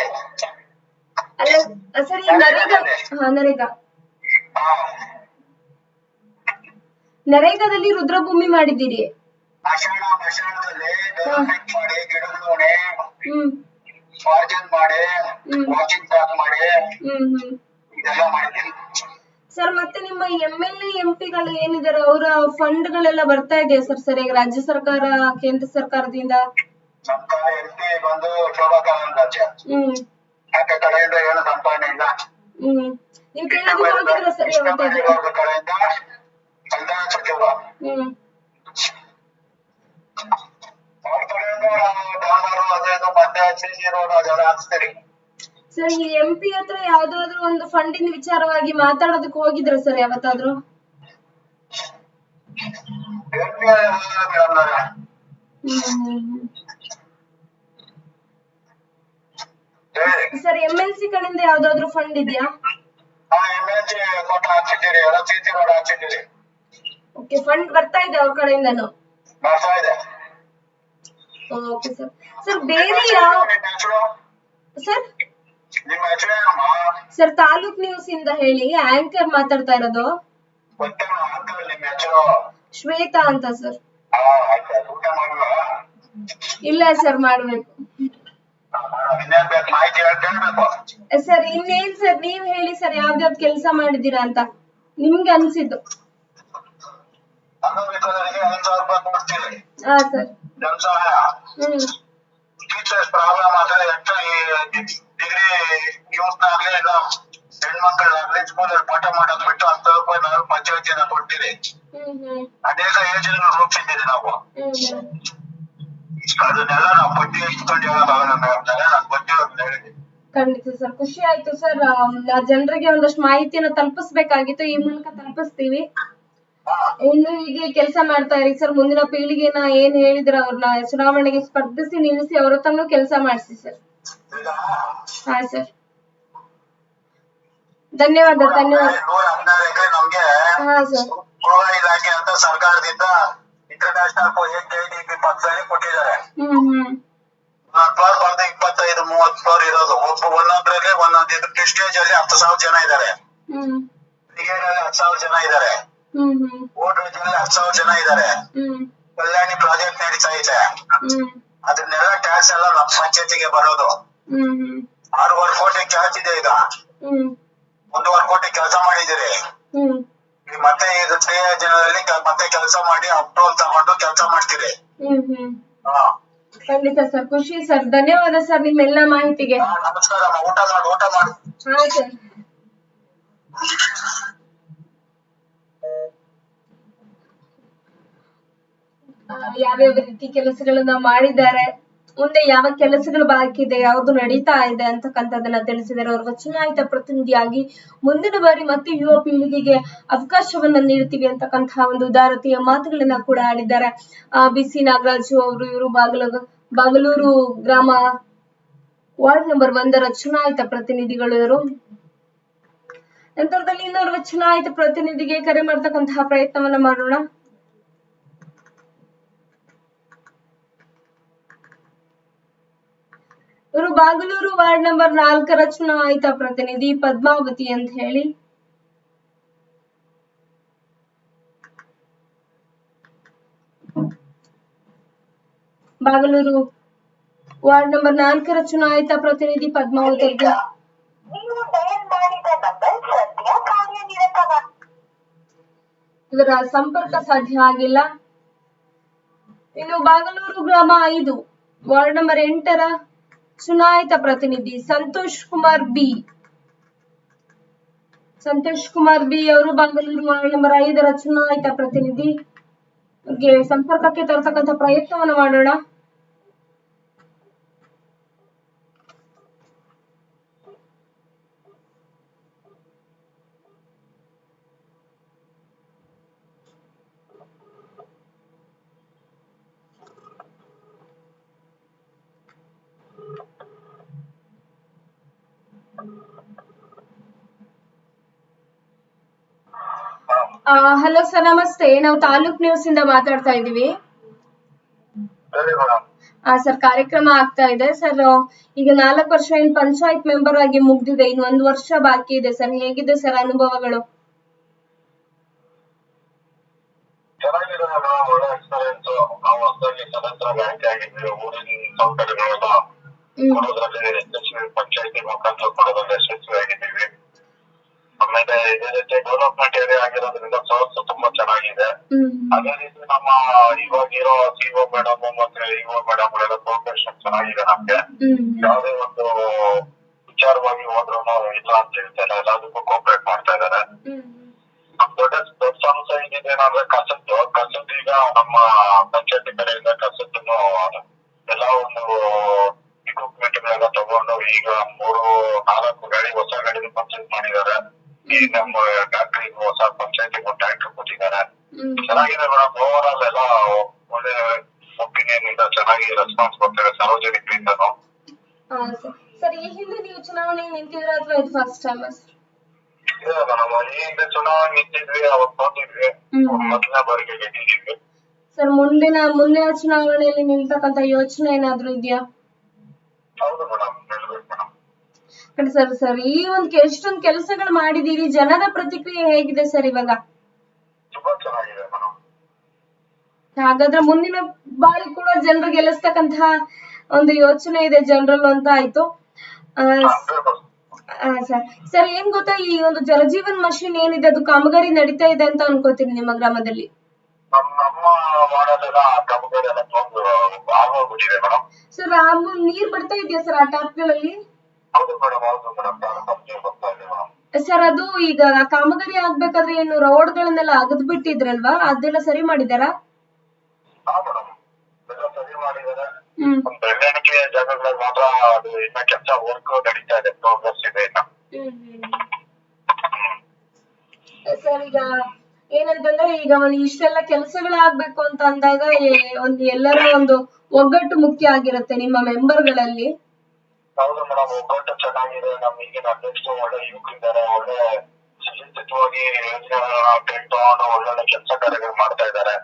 ನರೇಗಾ. ಹಾ ನರೇಗಾ. ನರೇಗಾದಲ್ಲಿ ರುದ್ರಭೂಮಿ ಮಾಡಿದ್ದೀರಿ. ಸರ್ ಮತ್ತೆ ನಿಮ್ಮ ಎಂ ಎಲ್ ಎಂ ಪಿಗಳು ಏನಿದ್ದಾರೆ ಅವರ ಫಂಡ್ಗಳೆಲ್ಲ ಬರ್ತಾ ಇದೆಯಾ ಸರ್ ಸರಿಯಾಗಿ ರಾಜ್ಯ ಸರ್ಕಾರ ಕೇಂದ್ರ ಸರ್ಕಾರದಿಂದ? ಕಡೆ ಎಲ್ ಪಿ ಬಂದು ಶೋಭಾ ಹ್ಮ್. ಆಕೆ ಕಡೆಯಿಂದ ಏನು ಸಂಪಾದನೆ ಇಲ್ಲ? ಹ್ಮ್. ನೀವು ಸರ್ ಯಾವತ್ತಾದ್ರು ಕೃಷ್ಣಬೈರೇಗೌಡ್ರ ಕಡೆಯಿಂದ ಕಂದಾಯ ಸಚಿವ. ಹ್ಮ್. ಅವ್ರ ಕಡೆಯಿಂದ ಡಾಲರ್ ಅದು ಇದು ಮತ್ತೆ ಸಿ ಸಿ ರೋಡ್ ಅದೆಲ್ಲ ಹಾಕ್ಸ್ತೀರಿ. ಸರ್ ಈ ಎಂ ಪಿ ಹತ್ರ ಯಾವ್ದಾದ್ರು ಒಂದು ಫಂಡಿನ ವಿಚಾರವಾಗಿ ಮಾತಾಡೋದಕ್ಕೆ ಹೋಗಿದ್ರ ಸರ್ ಯಾವತ್ತಾದ್ರು? ಮೇಡಮ್ ಹೇಳಿ ಸರ್ ಎಂ ಎಲ್ ಸಿ ಕಡೆಯಿಂದ ಯಾವ್ದಾದ್ರು ಫಂಡ್ ಇದೆಯಾ? ಹಾ ಎಂ ಎಲ್ ಸಿ ಕೊಟ್ಟು ಹಾಕ್ಸಿದ್ದೀರಿ ಎಲ್ಲ ಸಿ ಸಿ ಹಾಕ್ಸಿದ್ದೀರಿ ಓಕೆ ಫಂಡ್ ಬರ್ತಾ ಇದೆ ಅವ್ರ ಕಡೆಯಿಂದನು? ಬರ್ತಾ ಇದೆ. ಓಕೆ ಸರ್ ಸರ್ ಬೇರೆ ಯಾವ ನಿಮ್ಮ ಹೆಸರು ಸರ್ ತಾಲೂಕ್ ನ್ಯೂಸ್ ಇಂದ ಹೇಳಿ ಆಂಕರ್ ಮಾತಾಡ್ತಾ ಇರೋದು. ಗೊತ್ತೇನೋ ಅಂಕಲ್ ನಿಮ್ಮ ಹೆಸರು. ಶ್ವೇತಾ ಅಂತ ಸರ್. ಊಟ ಇಲ್ಲ ಸರ್ ಮಾಡ್ಬೇಕು. ಸರ್ ಇನ್ನೇನ್ ಸರ್ ನೀವ್ ಹೇಳಿ ಸರ್ ಯಾವ್ದಾವ್ದು ಕೆಲಸ ಮಾಡಿದೀರಾ ಅಂತ. ನಿಮ್ಗೆ ಅನ್ಸಿದ್ದು. ಹಾ ಸರ್. ಹ್ಮ್. ಟೀಚರ್ಸ್ ಪ್ರಾಬ್ಲಮ್ ಆದ್ರೆ ಡಿಗ್ರಿ ಇಲ್ಲ ಹೆಣ್ಮಕ್ಳಾಗ್ಲಿ ಸ್ಕೂಲಲ್ಲಿ ಪಾಠ ಮಾಡೋದ್ ಬಿಟ್ಟು ಅಂತ ಪಂಚಾಯತಿನ ಹ್ಮ್ ಹ್ಮ್. ಅನೇಕ ಯೋಜನೆಗಳು ರೂಪಿಸಿದ್ದೀರಿ ನಾವು. ಅದನ್ನೆಲ್ಲ ನಾವು ಇಟ್ಕೊಂಡು ಹೇಳಿದ್ದೀನಿ ಖಂಡಿತ ಸರ್ ಖುಷಿ ಆಯ್ತು ಸರ್. ಜನರಿಗೆ ಒಂದಷ್ಟು ಮಾಹಿತಿಯನ್ನು ತಲುಪಿಸ್ಬೇಕಾಗಿತ್ತು. ಈ ಮೂಲಕ ತಲುಪಿಸ್ತೀವಿ. ಇನ್ನು ಹೀಗೆ ಕೆಲಸ ಮಾಡ್ತಾ ಇರಿ ಸರ್. ಮುಂದಿನ ಪೀಳಿಗೆನ ಏನ್ ಹೇಳಿದ್ರ ಅವ್ರನ್ನ ಚುನಾವಣೆಗೆ ಸ್ಪರ್ಧಿಸಿ ನಿಲ್ಲಿಸಿ ಅವ್ರ ಹತ್ರನೂ ಕೆಲಸ ಮಾಡಿಸಿ ಸರ್. ಹಾ ಸರ್. ಧನ್ಯವಾದ ಧನ್ಯವಾದ. ಹಾ ಸರ್. ಗೃಹ ಇಲಾಖೆ ಅಂತ ಸರ್ಕಾರದಿಂದ ಇಂಟರ್ನ್ಯಾಷನಲ್ ಕೆಡಿಪಿ ಪಕ್ಕದಲ್ಲಿ ಕೊಟ್ಟಿದ್ದಾರೆ. ಹ್ಮ್ ಹ್ಮ್. ಫ್ಲೋರ್ ಬಂದು ಇಪ್ಪತ್ತೈದು ಮೂವತ್ತು ಫ್ಲೋರ್ ಇರೋದು. ಒಬ್ಬ ಒಂದೊಂದ್ರಲ್ಲಿ ಒಂದೊಂದು ಇದು ಪ್ರೆಸ್ಟೇಜ್ ಅಲ್ಲಿ ಹತ್ತು ಸಾವಿರ ಜನ ಇದ್ದಾರೆ. ಬ್ರಿಗೇಡ್ ಅಲ್ಲಿ ಹತ್ತು ಸಾವಿರ ಜನ ಇದ್ದಾರೆ. ಓಡ್ರೇಜ್ ಅಲ್ಲಿ ಹತ್ತು ಸಾವಿರ ಜನ ಇದ್ದಾರೆ. ಹ್ಮ್. ಕಲ್ಯಾಣಿ ಪ್ರಾಜೆಕ್ಟ್ ನಡೀತಾ ಇದೆ. ಅದನ್ನೆಲ್ಲ ಟ್ಯಾಕ್ಸ್ ಎಲ್ಲ ನಮ್ಮ ಪಂಚಾಯತಿಗೆ ಬರೋದು. ಆರೂವರೆ ಕೋಟಿ ಕೆಲಸ ಇದೆ ಈಗ. ಒಂದೂವರೆ ಕೋಟಿ ಕೆಲಸ ಮಾಡಿದಿರಿ ಮತ್ತೆ ಇದು ತ್ರೀ ಜನರಲ್ಲಿ ಮತ್ತೆ ಕೆಲಸ ಮಾಡಿ ಅಪ್ರೂವಲ್ ತಗೊಂಡು ಕೆಲಸ ಮಾಡ್ತೀರಿ. ಹ್ಮ್ ಹ್ಮ್. ಹಾ. ಖಂಡಿತ ಸರ್. ಖುಷಿ ಸರ್. ಧನ್ಯವಾದ ಸರ್ ನಿಮ್ಮೆಲ್ಲ ಮಾಹಿತಿಗೆ. ಹಾ, ನಮಸ್ಕಾರ ಅಮ್ಮ. ಊಟ ಮಾಡು ಊಟ ಮಾಡು. ಹಾ ಸರ್. ಆ, ಯಾವ್ಯಾವ ರೀತಿ ಕೆಲಸಗಳನ್ನ ಮಾಡಿದ್ದಾರೆ? ಮುಂದೆ ಯಾವ ಕೆಲಸಗಳು ಬಾಕಿ ಇದೆ, ಯಾವುದು ನಡೀತಾ ಇದೆ ಅಂತಕ್ಕಂಥದ್ದನ್ನ ತಿಳಿಸಿದರೆ ಅವರು ಚುನಾಯಿತ ಪ್ರತಿನಿಧಿಯಾಗಿ ಮುಂದಿನ ಬಾರಿ ಮತ್ತೆ ಯುವ ಪೀಳಿಗೆಗೆ ಅವಕಾಶವನ್ನ ನೀಡ್ತೀವಿ ಅಂತಕ್ಕಂತಹ ಒಂದು ಉದಾರತೆಯ ಮಾತುಗಳನ್ನ ಕೂಡ ಆಡಿದ್ದಾರೆ. ಆ, ಬಿ. ಸಿ. ನಾಗರಾಜು ಅವರು, ಇವರು ಬಾಗಲ ಬಾಗಲೂರು ಗ್ರಾಮ ವಾರ್ಡ್ ನಂಬರ್ ಒಂದರ ಚುನಾಯಿತ ಪ್ರತಿನಿಧಿಗಳು ಇವರು. ನಂತರದಲ್ಲಿ ಇನ್ನೋರ್ವ ಚುನಾಯಿತ ಪ್ರತಿನಿಧಿಗೆ ಕರೆ ಮಾಡ್ತಕ್ಕಂತಹ ಪ್ರಯತ್ನವನ್ನ ಮಾಡೋಣ. ಇವರು ಬಾಗಲೂರು ವಾರ್ಡ್ ನಂಬರ್ ನಾಲ್ಕರ ಚುನಾಯಿತ ಪ್ರತಿನಿಧಿ ಪದ್ಮಾವತಿ ಅಂತ ಹೇಳಿ. ಬಾಗಲೂರು ವಾರ್ಡ್ ನಂಬರ್ ನಾಲ್ಕರ ಚುನಾಯಿತ ಪ್ರತಿನಿಧಿ ಪದ್ಮಾವತಿ ಇವರ ಸಂಪರ್ಕ ಸಾಧ್ಯ ಆಗಿಲ್ಲ. ಇನ್ನು ಬಾಗಲೂರು ಗ್ರಾಮ ಐದು, ವಾರ್ಡ್ ನಂಬರ್ ಎಂಟರ ಚುನಾಯಿತ ಪ್ರತಿನಿಧಿ ಸಂತೋಷ್ ಕುಮಾರ್ ಬಿ. ಸಂತೋಷ್ ಕುಮಾರ್ ಬಿ ಅವರು ಬೆಂಗಳೂರು ವಾರ್ಡ್ ನಂಬರ್ ಐದರ ಚುನಾಯಿತ ಪ್ರತಿನಿಧಿ ಸಂಪರ್ಕಕ್ಕೆ ತರತಕ್ಕಂತ ಪ್ರಯತ್ನವನ್ನು ಮಾಡೋಣ. ಹಲೋ ಸರ್ ನಮಸ್ತೆ. ನಾವು ತಾಲೂಕ್ ನ್ಯೂಸ್ ಇಂದ ಮಾತಾಡ್ತಾ ಇದೀವಿ ಸರಿ ಮೇಡಮ್ ಆ ಸರ್ ಕಾರ್ಯಕ್ರಮ ಆಗ್ತಾ ಇದೆ. ಸರ್ ಈಗ ನಾಲ್ಕು ವರ್ಷ ಏನ್ ಪಂಚಾಯತ್ ಮೆಂಬರ್ ಆಗಿ ಮುಗ್ದಿದೆ. ಇನ್ನು ಒಂದ್ ವರ್ಷ ಬಾಕಿ ಇದೆ. ಸರ್ ಹೇಗಿದೆ ಸರ್ ಅನುಭವಗಳು? ಚೆನ್ನಾಗಿದೆ ಮೇಡಮ್ ಒಳ್ಳೆ ಎಕ್ಸ್ಪೀರಿಯನ್ಸ್ ನಾವು ಹೊಸದಾಗಿ ಸದಸ್ಯರಾಗಿ ಆಯ್ಕೆ ಆಗಿದ್ವಿ ಊರಿನ ಸೌಕರ್ಯಗಳೆಲ್ಲ ಯಶಸ್ವಿ ಪಂಚಾಯತಿ ಮುಖಾಂತರ ಕೊಡೋದ್ರಲ್ಲಿ ಯಶಸ್ವಿ ಆಗಿದ್ದೀವಿ ಆಮೇಲೆ ಇದೇ ರೀತಿ ಡೆವಲಪ್ಮೆಂಟ್ ಏರಿಯಾ ಆಗಿರೋದ್ರಿಂದ ಸೋರ್ಸ್ ತುಂಬಾ ಚೆನ್ನಾಗಿದೆ. ಅದೇ ರೀತಿ ನಮ್ಮ ಇವಾಗಿರೋ ಸಿಒ ಮೇಡಮ್ ಮತ್ತೆ ಇಒ ಮೇಡಮ್ ಕೋಪರೇಷನ್ ಚೆನ್ನಾಗಿದೆ ನಮ್ಗೆ. ಯಾವುದೇ ಒಂದು ವಿಚಾರವಾಗಿ ಹೋದ್ರು ಇಲ್ಲ ಅಂತ ಹೇಳ್ತಾರೆ ಎಲ್ಲದಕ್ಕೂ ಕೋಪರೇಟ್ ಮಾಡ್ತಾ ಇದಾರೆ ನಮ್ ದೊಡ್ಡ ದೊಡ್ಡ ಸಮಸ್ಯೆ ಏನಿದೆ ಕಸದ್ದು. ಕಸದ್ದು ಈಗ ನಮ್ಮ ಪಂಚಾಯತಿ ಕಡೆಯಿಂದ ಕಸದ್ದನ್ನು ಎಲ್ಲ ಒಂದು ಇಕ್ವಿಪ್ಮೆಂಟ್ ಗಳೆಲ್ಲ ತಗೊಂಡು ಈಗ ಮೂರು ನಾಲ್ಕು ಗಾಡಿ ಹೊಸ ಗಾಡಿ ಪರ್ಚೇಸ್ ಮಾಡಿದ್ದಾರೆ ಈ ನಮ್ಮ ಫ್ಯಾಕ್ಟ್ರಿಗೆ ಹೊಸ ಪಂಚಾಯತಿಗೆ ಟ್ರ್ಯಾಕ್ಟರ್ ಕೊಟ್ಟಿದ್ದಾರೆ ಚೆನ್ನಾಗಿದೆ ಮೇಡಮ್ ಎಲ್ಲ ಒಳ್ಳೆ ಒಪಿನಿಯನ್ ಇಂದ ಚೆನ್ನಾಗಿ ರೆಸ್ಪಾನ್ಸ್ ಕೊಡ್ತಾರೆ ಸಾರ್ವಜನಿಕರಿಂದ ಸರ್, ಈ ಹಿಂದೆ ನೀವು ಚುನಾವಣೆ ನಿಂತಿದ್ರ ಅಥವಾ ಇದು ಫಸ್ಟ್ ಟೈಮ್ ಇಲ್ಲ ಮೇಡಮ್ ಈ ಹಿಂದೆ ಚುನಾವಣೆ ನಿಂತಿದ್ವಿ ಅವಾಗ ಸೋತಿದ್ವಿ. ಮೊದಲನೇ ಬಾರಿಗೆ ಗೆದ್ದಿದ್ವಿ ಸರ್, ಮುಂದಿನ ಮುಂದಿನ ಚುನಾವಣೆಯಲ್ಲಿ ನಿಲ್ತಕ್ಕಂತ ಯೋಚನೆ ಏನಾದ್ರೂ ಇದೆಯಾ ಕಡೆ ಸರ್ ಸರ್ ಈ ಒಂದು ಎಷ್ಟೊಂದು ಕೆಲಸಗಳು ಮಾಡಿದೀರಿ ಜನರ ಪ್ರತಿಕ್ರಿಯೆ ಹೇಗಿದೆ ಸರ್ ಇವಾಗ? ತುಂಬಾ ಚೆನ್ನಾಗಿದೆ ಮೇಡಮ್ ಹಾಗಾದ್ರೆ ಮುಂದಿನ ಬಾರಿ ಕೂಡ ಜನರು ಗೆಲ್ಲಿಸ್ತಕ್ಕಂತಹ ಒಂದು ಯೋಚನೆ ಇದೆ ಜನರಲ್ ಅಂತ ಆಯ್ತು. ಸರ್ ಸರ್ ಏನ್ ಗೊತ್ತಾ ಈ ಒಂದು ಜಲಜೀವನ್ ಮಷಿನ್ ಏನಿದೆ ಅದು ಕಾಮಗಾರಿ ನಡೀತಾ ಇದೆ ಅಂತ ಅನ್ಕೋತೀನಿ ನಿಮ್ಮ ಗ್ರಾಮದಲ್ಲಿ. ನಮ್ಮ ಮೇಡಮ್ ಸರ್ ನೀರ್ ಬರ್ತಾ ಇದೆಯಾ ಸರ್ ಆ ಟ್ಯಾಪ್ಗಳಲ್ಲಿ ಹೌದು ಸರ್, ಅದು ಈಗ ಕಾಮಗಾರಿ ಆಗ್ಬೇಕಾದ್ರೆ ಏನು ರೋಡ್ ಗಳನ್ನೆಲ್ಲ ಅಗದ್ ಬಿಟ್ಟಿದ್ರಲ್ವಾ? ಅದೆಲ್ಲ ಸರಿ ಮಾಡಿದಾರಾ? ಹ್ಮ್. ಮಾತ್ರ ಅದು ಇನ್ನ. ಸರ್, ಈಗ ಏನಂತಂದ್ರೆ ಈಗ ಒಂದು ಇಷ್ಟೆಲ್ಲ ಕೆಲಸಗಳಾಗ್ಬೇಕು ಅಂತ ಅಂದಾಗ ಒಂದು ಎಲ್ಲರ ಒಂದು ಒಗ್ಗಟ್ಟು ಮುಖ್ಯ ಆಗಿರುತ್ತೆ ನಿಮ್ಮ ಮೆಂಬರ್ಗಳಲ್ಲಿ. ಹೌದು ಮೇಡಮ್ ಒಗ್ಗಟ್ಟು ಚೆನ್ನಾಗಿದೆ ನಮ್ಮ ಈಗಿನ ಅಧ್ಯಕ್ಷರು ಒಳ್ಳೆ ಯುವಕರಿದ್ದಾರೆ ಒಳ್ಳೆ ಸುಸಜ್ಜಿತವಾಗಿ ಯೋಜನೆಗಳನ್ನ ತೆಗೆದುಕೊಂಡು ಒಳ್ಳೊಳ್ಳೆ ಕೆಲಸ ಕಾರ್ಯಗಳು ಮಾಡ್ತಾ ಇದ್ದಾರೆ.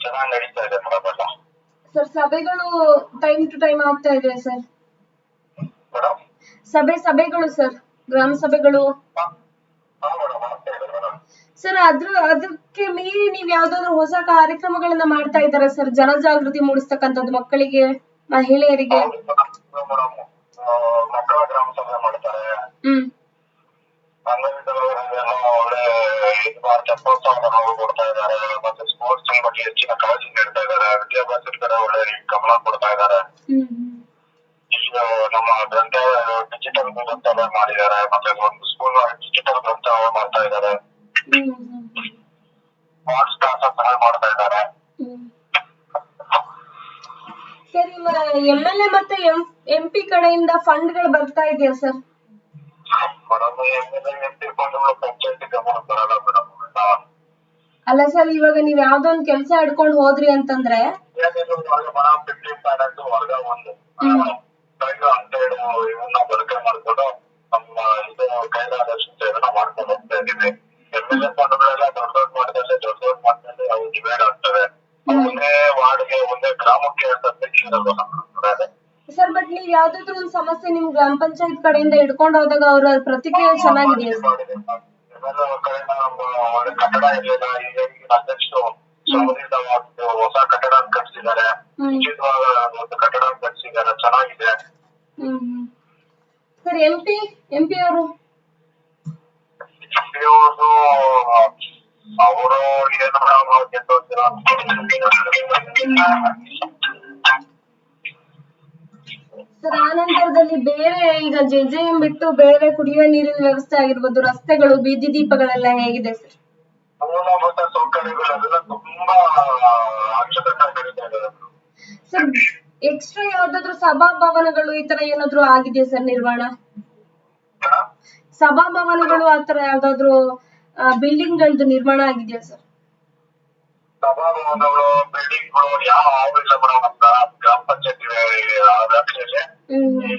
ಚೆನ್ನಾಗಿ ನಡೀತಾ ಇದೆ ಮೇಡಮ್ ಎಲ್ಲ. ಸರ್ ಸಭೆಗಳು ಟೈಮ್ ಟು ಟೈಮ್ ಆಗ್ತಾ ಇದೆ ಸರ್. ಸಭೆ ಸಭೆಗಳು ಸರ್ ಗ್ರಾಮ ಸಭೆಗಳು. ಸರ್, ಅದ್ರ, ಅದಕ್ಕೆ ಮೀರಿ ನೀವ್ ಯಾವ್ದಾದ್ರು ಹೊಸ ಕಾರ್ಯಕ್ರಮಗಳನ್ನ ಮಾಡ್ತಾ ಇದ್ದಾರಾ ಸರ್? ಜನಜಾಗೃತಿ ಮೂಡಿಸ್ತಕ್ಕಂಥದ್ದು ಮಕ್ಕಳಿಗೆ, ಮಹಿಳೆಯರಿಗೆ? ಮಕ್ಕಳ ಗ್ರಾಮ ಸಭೆ ಮಾಡ್ತಾರೆ ಹ್ಮ್. ಕೊಡ್ತಾ ಇದ್ದಾರೆ ಮತ್ತೆ ಸ್ಪೋರ್ಟ್ಸ್ ಬಗ್ಗೆ ಹೆಚ್ಚಿನ ಕಾಳಜಿ ನೀಡ್ತಾ ಇದ್ದಾರೆ ವಿದ್ಯಾಭ್ಯಾಸದ ಒಳ್ಳೆ ಗಮನ ಕೊಡ್ತಾ ಹ್ಮ್. ಈಗ ನಮ್ಮ ಗ್ರಂಥಾಲಯ ಡಿಜಿಟಲ್ ಗ್ರಂಥಾಲಯ ಮಾಡಿದ್ದಾರೆ. ಮತ್ತೆ ಒಂದು ಸ್ಕೂಲ್ ಡಿಜಿಟಲ್ ಗ್ರಂಥಾಲಯ ಮಾಡ್ತಾ ಇದ್ದಾರೆ. ಸ್ಮಾರ್ಟ್ ಕ್ಲಾಸ್ ಸಹ ಮಾಡ್ತಾ ಇದ್ದಾರೆ. ಸರಿ ಸರ್ ಎಂ ಎಲ್ ಎ ಮತ್ತೆ ಎಂ ಪಿ ಕಡೆಯಿಂದ ಫಂಡ್ಗಳು ಬರ್ತಾ ಇದೆಯಾ sir madam MLA M P ಫಂಡ್ಗಳು ಪಂಚಾಯತಿ ಗಮನಕ್ಕೆ ಬರಲ್ಲ ಮೇಡಮ್ ಅಲ್ಲ ಸರ್ ಇವಾಗ ನೀವ್ ಯಾವ್ದೋ ಒಂದ್ ಕೆಲ್ಸ ಹಿಡ್ಕೊಂಡು ಹೋದ್ರಿ ಅಂತಂದ್ರೆ ಫಿಫ್ಟೀನ್ ಫೈನಾನ್ಸ್ ವರ್ಗ ಒಂದು. ಯಾವ್ದಾದ್ರು ಒಂದ್ ಸಮಸ್ಯೆ ನಿಮ್ ಗ್ರಾಮ ಪಂಚಾಯತ್ ಕಡೆಯಿಂದ ಹಿಡ್ಕೊಂಡ್ ಹೋದಾಗ ಅವ್ರ ಪ್ರತಿಕ್ರಿಯೆ ಚೆನ್ನಾಗಿದೆಯಾ? ಸರ್ ಕಟ್ಟಡ ಇರಲಿಲ್ಲ ಸರ್ ಆ ನಂತರದಲ್ಲಿ ಬೇರೆ ಈಗ ಜೆ ಜೆ ಎಂ ಬಿಟ್ಟು ಬೇರೆ ಕುಡಿಯುವ ನೀರಿನ ವ್ಯವಸ್ಥೆ ಆಗಿರ್ಬೋದು ರಸ್ತೆಗಳು ಬೀದಿ ದೀಪಗಳೆಲ್ಲ ಹೇಗಿದೆ ಸರ್? ಮೂಲಭೂತ ಸೌಕರ್ಯಗಳೆಲ್ಲ ತುಂಬಾ ಸರ್ ಎಕ್ಸ್ಟ್ರಾ ಯಾವ್ದಾದ್ರು ಸಭಾಭವನಗಳು ಈ ತರ ಏನಾದ್ರು ಆಗಿದೆಯಾ ಸರ್ ನಿರ್ಮಾಣ? ಸಭಾಭವನಗಳು ಆ ತರ ಯಾವ್ದಾದ್ರು ಬಿಲ್ಡಿಂಗ್ ಗಳದ್ದು ನಿರ್ಮಾಣ ಆಗಿದೆಯಾ ಸರ್? ಸಭಾಭವನಗಳು ಬಿಲ್ಡಿಂಗ್ಗಳು ಯಾವ ಆಗಿಲ್ಲ ಮೇಡಮ್ ನಮ್ಮ ಗ್ರಾಮ ಪಂಚಾಯತಿ ವ್ಯಾಪ್ತಿಯಲ್ಲಿ ಈ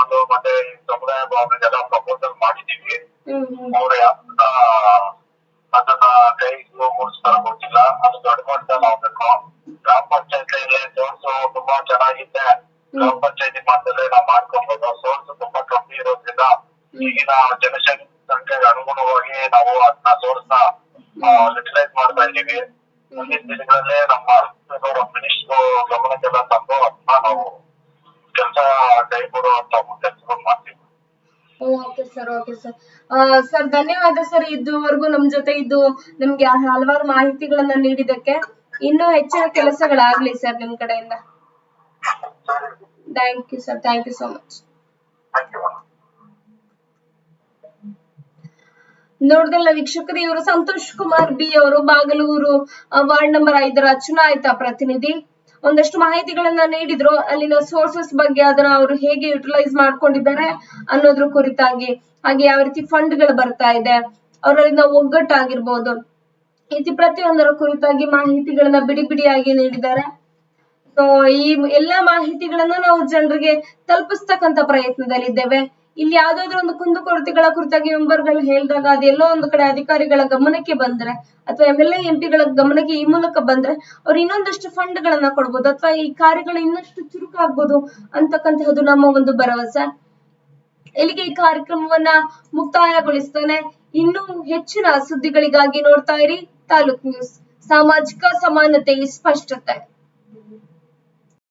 ಒಂದು ಮತ್ತೆ ಸಮುದಾಯ ಭವನಗೆಲ್ಲ ಪ್ರಪೋಸಲ್ ಮಾಡಿದೀವಿ ಅವ್ರು ಯಾವ್ದ ಅದನ್ನ ಕೈ ಮುಗಿಸ್ತಾರ ಗೊತ್ತಿಲ್ಲ. ಅದು ದೊಡ್ಡ ಮಟ್ಟದಲ್ಲಿ ಆಗ್ಬೇಕು ಗ್ರಾಮ ಪಂಚಾಯತಿಯಲ್ಲಿ ಸೋರ್ಸ್ ತುಂಬಾ ಚೆನ್ನಾಗಿದೆ. ಗ್ರಾಮ ಪಂಚಾಯತಿ ಮಟ್ಟದಲ್ಲಿ ನಾವು ಮಾಡ್ಕೊಬಹುದು ಸೋರ್ಸ್ ತುಂಬಾ ಕಮ್ಮಿ ಇರೋದ್ರಿಂದ ಈಗಿನ ಜನಸಂಖ್ಯೆಗೆ ಅನುಗುಣವಾಗಿ ನಾವು ಅದನ್ನ ಸೋರ್ಸ್ನ ಯುಟಿಲೈಸ್ ಮಾಡ್ತಾ ಇದ್ದೀವಿ. ಸರ್ ಧನ್ಯವಾದ ಸರ್ ಇದುವರೆಗೂ ನಮ್ ಜೊತೆ ಇದ್ದು ನಿಮ್ಗೆ ಹಲವಾರು ಮಾಹಿತಿಗಳನ್ನ ನೀಡಿದಕ್ಕೆ ಇನ್ನೂ ಹೆಚ್ಚಿನ ಕೆಲಸಗಳಾಗ್ಲಿ ಸರ್ ನಿಮ್ ಕಡೆಯಿಂದ. Thank you sir thank you so much thank you madam ನೋಡ್ದಲ್ಲ ವೀಕ್ಷಕರು, ಇವರು ಸಂತೋಷ್ ಕುಮಾರ್ ಬಿ ಅವರು, ಬಾಗಲೂರು ವಾರ್ಡ್ ನಂಬರ್ ಐದರ ಚುನಾಯಿತ ಪ್ರತಿನಿಧಿ. ಒಂದಷ್ಟು ಮಾಹಿತಿಗಳನ್ನ ನೀಡಿದ್ರು. ಅಲ್ಲಿನ ಸೋರ್ಸಸ್ ಬಗ್ಗೆ ಅದನ್ನ ಅವರು ಹೇಗೆ ಯುಟಿಲೈಸ್ ಮಾಡ್ಕೊಂಡಿದ್ದಾರೆ ಅನ್ನೋದ್ರ ಕುರಿತಾಗಿ, ಹಾಗೆ ಯಾವ ರೀತಿ ಫಂಡ್ಗಳು ಬರ್ತಾ ಇದೆ, ಅವರಲ್ಲಿನ ಒಗ್ಗಟ್ಟಾಗಿರ್ಬೋದು. ಇತಿ ರೀತಿ ಪ್ರತಿಯೊಂದರ ಕುರಿತಾಗಿ ಮಾಹಿತಿಗಳನ್ನ ಬಿಡಿ ಬಿಡಿಯಾಗಿ ನೀಡಿದ್ದಾರೆ. ಸೊ ಈ ಎಲ್ಲಾ ಮಾಹಿತಿಗಳನ್ನ ನಾವು ಜನರಿಗೆ ತಲುಪಿಸ್ತಕ್ಕಂತ ಪ್ರಯತ್ನದಲ್ಲಿದ್ದೇವೆ. ಇಲ್ಲಿ ಯಾವ್ದಾದ್ರು ಒಂದು ಕುಂದುಕೊರತೆಗಳ ಕುರಿತಾಗಿ ಮೆಂಬರ್ಗಳು ಹೇಳಿದಾಗ ಅದೆಲ್ಲೋ ಒಂದು ಕಡೆ ಅಧಿಕಾರಿಗಳ ಗಮನಕ್ಕೆ ಬಂದ್ರೆ ಅಥವಾ ಎಂ ಎಲ್ ಎಂಪಿಗಳ ಗಮನಕ್ಕೆ ಈ ಮೂಲಕ ಬಂದ್ರೆ ಅವ್ರು ಇನ್ನೊಂದಷ್ಟು ಫಂಡ್ ಗಳನ್ನ ಕೊಡ್ಬೋದು ಅಥವಾ ಈ ಕಾರ್ಯಗಳು ಇನ್ನಷ್ಟು ಚುರುಕಾಗ್ಬೋದು ಅಂತಕ್ಕಂತಹದ್ದು ನಮ್ಮ ಒಂದು ಭರವಸೆ. ಇಲ್ಲಿಗೆ ಈ ಕಾರ್ಯಕ್ರಮವನ್ನ ಮುಕ್ತಾಯಗೊಳಿಸ್ತೇನೆ? ಇನ್ನೂ ಹೆಚ್ಚಿನ ಸುದ್ದಿಗಳಿಗಾಗಿ ನೋಡ್ತಾ ಇರಿ ತಾಲೂಕ್ ನ್ಯೂಸ್. ಸಾಮಾಜಿಕ ಸಮಾನತೆ ಸ್ಪಷ್ಟತೆ.